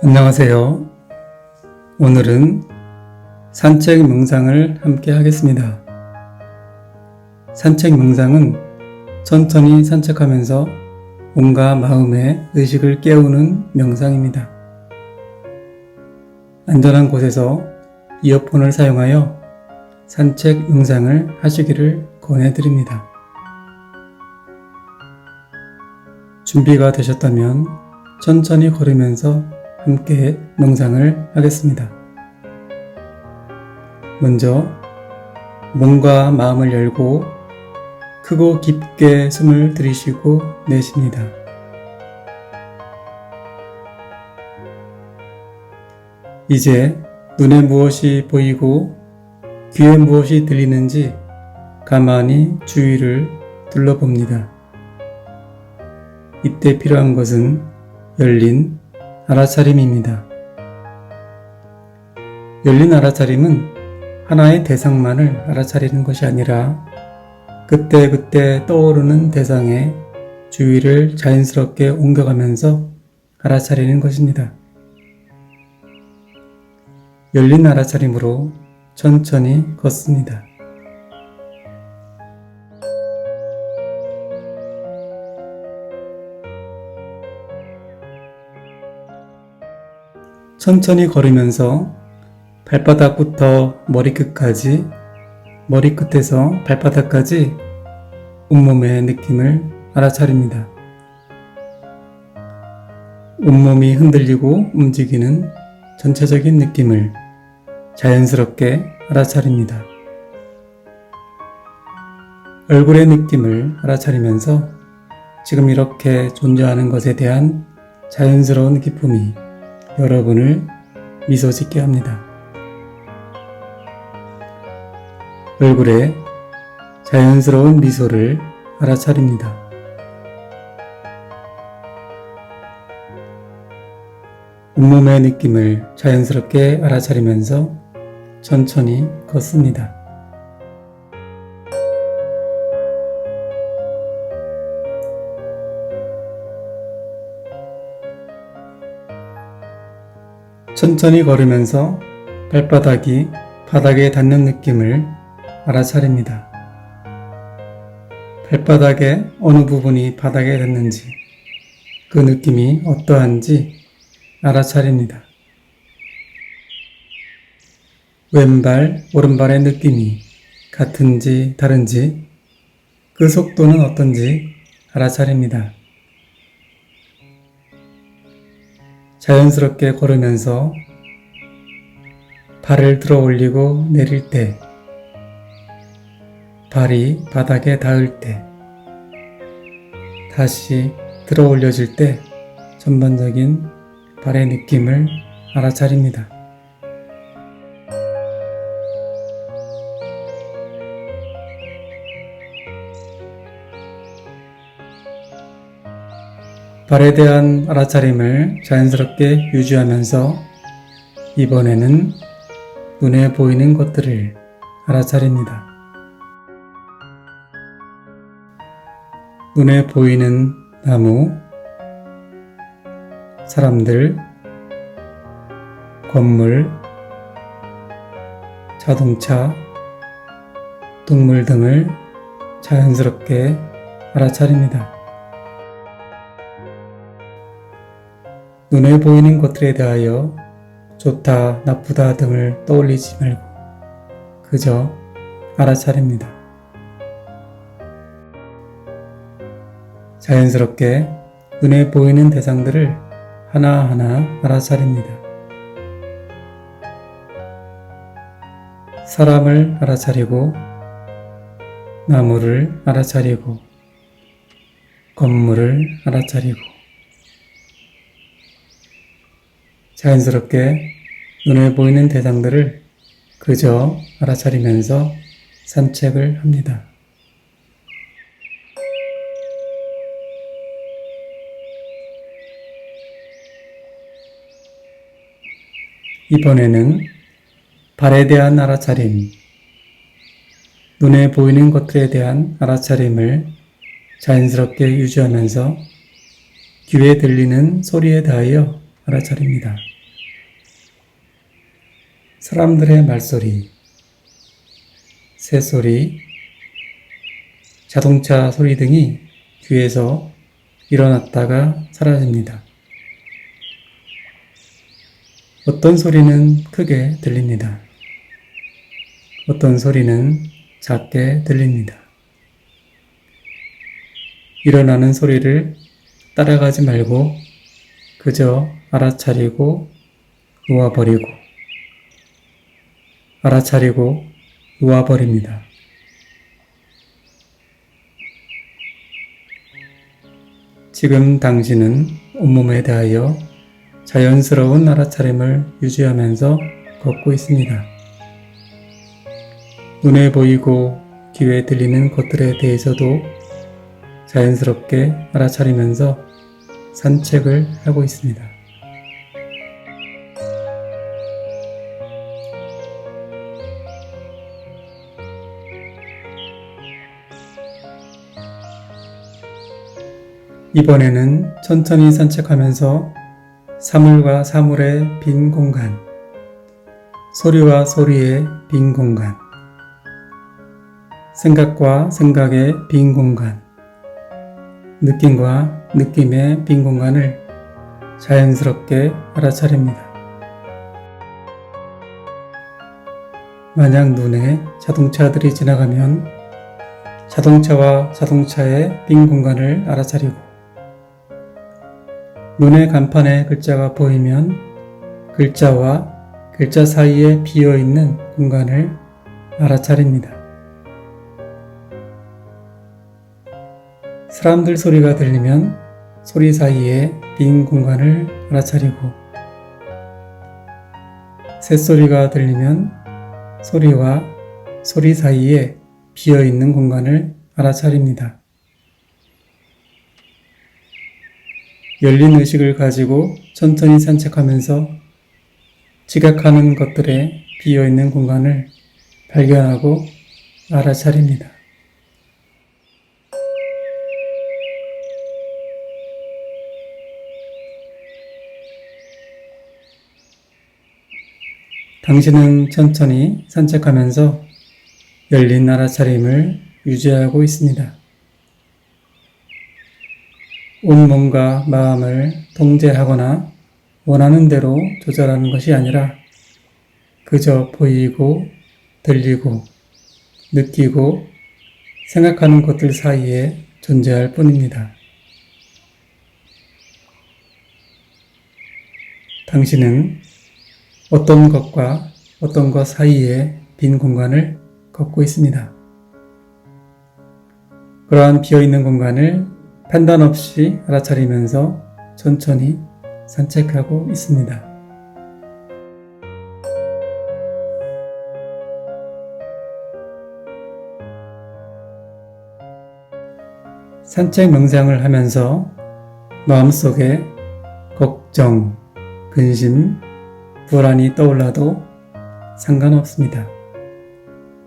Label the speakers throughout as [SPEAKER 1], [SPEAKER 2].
[SPEAKER 1] 안녕하세요. 오늘은 산책 명상을 함께 하겠습니다. 산책 명상은 천천히 산책하면서 몸과 마음의 의식을 깨우는 명상입니다. 안전한 곳에서 이어폰을 사용하여 산책 명상을 하시기를 권해드립니다. 준비가 되셨다면 천천히 걸으면서 함께 명상을 하겠습니다. 먼저 몸과 마음을 열고 크고 깊게 숨을 들이쉬고 내쉽니다. 이제 눈에 무엇이 보이고 귀에 무엇이 들리는지 가만히 주위를 둘러봅니다. 이때 필요한 것은 열린 알아차림입니다. 열린 알아차림은 하나의 대상만을 알아차리는 것이 아니라 그때그때 떠오르는 대상에 주의를 자연스럽게 옮겨가면서 알아차리는 것입니다. 열린 알아차림으로 천천히 걷습니다. 천천히 걸으면서 발바닥부터 머리끝까지, 머리끝에서 발바닥까지 온몸의 느낌을 알아차립니다. 온몸이 흔들리고 움직이는 전체적인 느낌을 자연스럽게 알아차립니다. 얼굴의 느낌을 알아차리면서 지금 이렇게 존재하는 것에 대한 자연스러운 기쁨이 여러분을 미소 짓게 합니다. 얼굴에 자연스러운 미소를 알아차립니다. 온몸의 느낌을 자연스럽게 알아차리면서 천천히 걷습니다. 천천히 걸으면서 발바닥이 바닥에 닿는 느낌을 알아차립니다. 발바닥의 어느 부분이 바닥에 닿는지 그 느낌이 어떠한지 알아차립니다. 왼발, 오른발의 느낌이 같은지 다른지 그 속도는 어떤지 알아차립니다. 자연스럽게 걸으면서 발을 들어 올리고 내릴 때, 발이 바닥에 닿을 때, 다시 들어 올려질 때 전반적인 발의 느낌을 알아차립니다. 발에 대한 알아차림을 자연스럽게 유지하면서 이번에는 눈에 보이는 것들을 알아차립니다. 눈에 보이는 나무, 사람들, 건물, 자동차, 동물 등을 자연스럽게 알아차립니다. 눈에 보이는 것들에 대하여 좋다, 나쁘다 등을 떠올리지 말고 그저 알아차립니다. 자연스럽게 눈에 보이는 대상들을 하나하나 알아차립니다. 사람을 알아차리고 나무를 알아차리고 건물을 알아차리고 자연스럽게 눈에 보이는 대상들을 그저 알아차리면서 산책을 합니다. 이번에는 발에 대한 알아차림, 눈에 보이는 것들에 대한 알아차림을 자연스럽게 유지하면서 귀에 들리는 소리에 대하여 알아차립니다. 사람들의 말소리, 새소리, 자동차 소리 등이 귀에서 일어났다가 사라집니다. 어떤 소리는 크게 들립니다. 어떤 소리는 작게 들립니다. 일어나는 소리를 따라가지 말고 그저 알아차리고 놓아버리고 알아차리고 놓아버립니다. 지금 당신은 온몸에 대하여 자연스러운 알아차림을 유지하면서 걷고 있습니다. 눈에 보이고 귀에 들리는 것들에 대해서도 자연스럽게 알아차리면서 산책을 하고 있습니다. 이번에는 천천히 산책하면서 사물과 사물의 빈 공간, 소리와 소리의 빈 공간, 생각과 생각의 빈 공간, 느낌과 느낌의 빈 공간을 자연스럽게 알아차립니다. 만약 눈에 자동차들이 지나가면 자동차와 자동차의 빈 공간을 알아차리고 눈의 간판에 글자가 보이면 글자와 글자 사이에 비어 있는 공간을 알아차립니다. 사람들 소리가 들리면 소리 사이에 빈 공간을 알아차리고 새소리가 들리면 소리와 소리 사이에 비어 있는 공간을 알아차립니다. 열린 의식을 가지고 천천히 산책하면서 지각하는 것들에 비어 있는 공간을 발견하고 알아차립니다. 당신은 천천히 산책하면서 열린 알아차림을 유지하고 있습니다. 온 몸과 마음을 통제하거나 원하는 대로 조절하는 것이 아니라 그저 보이고 들리고 느끼고 생각하는 것들 사이에 존재할 뿐입니다. 당신은 어떤 것과 어떤 것 사이에 빈 공간을 걷고 있습니다. 그러한 비어있는 공간을 판단 없이 알아차리면서 천천히 산책하고 있습니다. 산책 명상을 하면서 마음속에 걱정, 근심, 불안이 떠올라도 상관없습니다.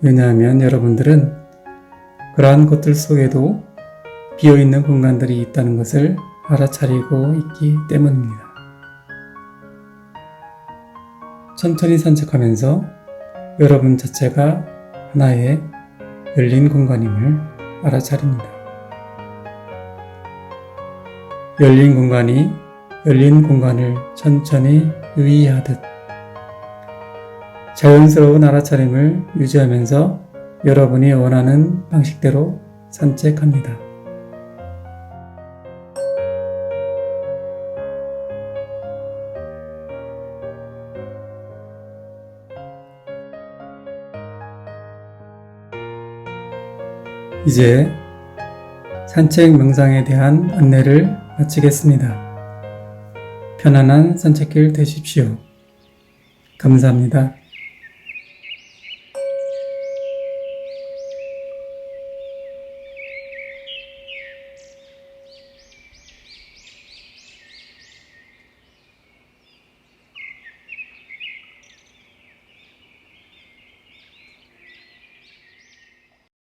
[SPEAKER 1] 왜냐하면 여러분들은 그러한 것들 속에도 비어있는 공간들이 있다는 것을 알아차리고 있기 때문입니다. 천천히 산책하면서 여러분 자체가 하나의 열린 공간임을 알아차립니다. 열린 공간이 열린 공간을 천천히 유의하듯 자연스러운 알아차림을 유지하면서 여러분이 원하는 방식대로 산책합니다. 이제 산책 명상에 대한 안내를 마치겠습니다. 편안한 산책길 되십시오. 감사합니다.